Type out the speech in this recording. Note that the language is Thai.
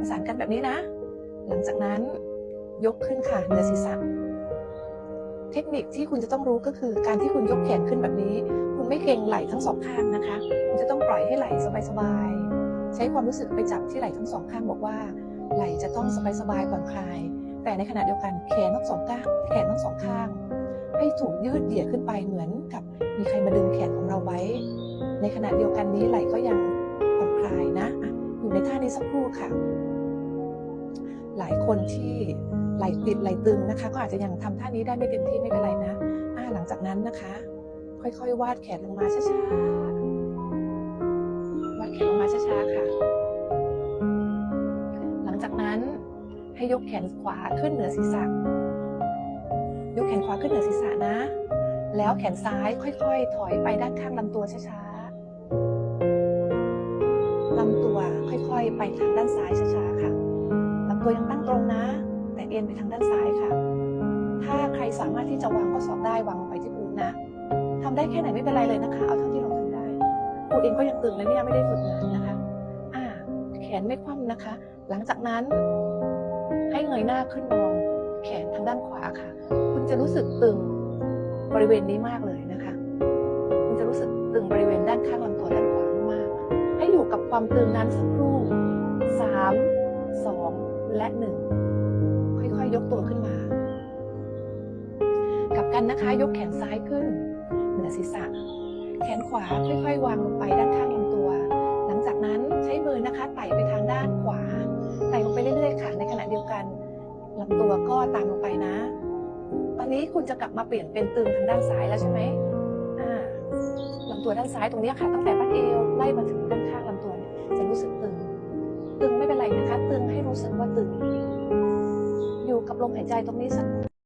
ประสานกันแบบนี้นะ หลังจากนั้นยกขึ้นค่ะเหนือศีรษะ เทคนิคที่คุณจะต้องรู้ก็คือการที่คุณยกแขนขึ้นแบบนี้ คุณไม่เกรงไหล่ทั้งสองข้างนะคะ คุณจะต้องปล่อยให้ไหล่สบายๆ ใช้ความรู้สึกไปจับที่ไหล่ทั้งสองข้างบอกว่า ไหล่จะต้องสบายๆผ่อนคลาย แต่ในขณะเดียวกันแขนทั้งสองข้างแขนทั้งสองข้าง ให้ถูกยืดเหยียดขึ้นไปเหมือนกับมีใครมาดึงแขนของเราไว้ ในขณะเดียวกันนี้ไหล่ก็ยัง สักครู่ค่ะ หลายคนที่ไหลติดไหลตึงนะคะ ก็อาจจะยังทำท่านี้ได้ไม่เต็มที่ไม่เป็นไรนะอ่าหลังจากนั้นนะคะ ค่อยๆ วาดแขนลงมาช้าๆวาดแขนลงมาช้าๆค่ะ หลังจากนั้นให้ยกแขนขวาขึ้นเหนือศีรษะยกแขนขวาขึ้นเหนือศีรษะนะ แล้วแขนซ้ายค่อย ๆ ถอยไปด้านข้างลำตัวช้าๆลำตัว อยๆ ไปทางด้านซ้ายช้าๆค่ะลำตัวยังตั้งตรงนะ แต่เอ็นไปทางด้านซ้ายค่ะ ถ้าใครสามารถที่จะวางข้อศอกได้วางลงไปที่พื้นนะทำได้แค่ไหนไม่เป็นไรเลยนะคะ เอาเท่าที่เราทำได้ครูเองก็ยังตึงเลยเนี่ยไม่ได้ฝึกนานนะคะอ่าแขนไม่คว่ำนะคะ หลังจากนั้น ให้เงยหน้าขึ้นมองแขนทางด้านขวาค่ะ คุณจะรู้สึกตึงบริเวณนี้มากเลยนะคะ คุณจะรู้สึกตึงบริเวณด้านข้างลำตัวด้านขวามาก ให้อยู่กับความตึงนั้นสักครู่ สองและหนึ่งค่อยๆยกตัวขึ้นมา กลับกันนะคะยกแขนซ้ายขึ้น เหนือศีรษะ แขนขวาค่อยๆ วางลงไปด้านข้างลำตัว หลังจากนั้นใช้มือนะคะไต่ไปทางด้านขวา ไต่ลงไปเรื่อยๆค่ะในขณะเดียวกันลำตัวก็ตามลงไปนะ ตอนนี้คุณจะกลับมาเปลี่ยนเป็นตึงทางด้านซ้ายแล้วใช่ไหมลำตัวด้านซ้ายตรงนี้ค่ะ ตั้งแต่บั้นเอวไล่มาถึงด้านข้าง อยู่กับลมหายใจตรงนี้สัก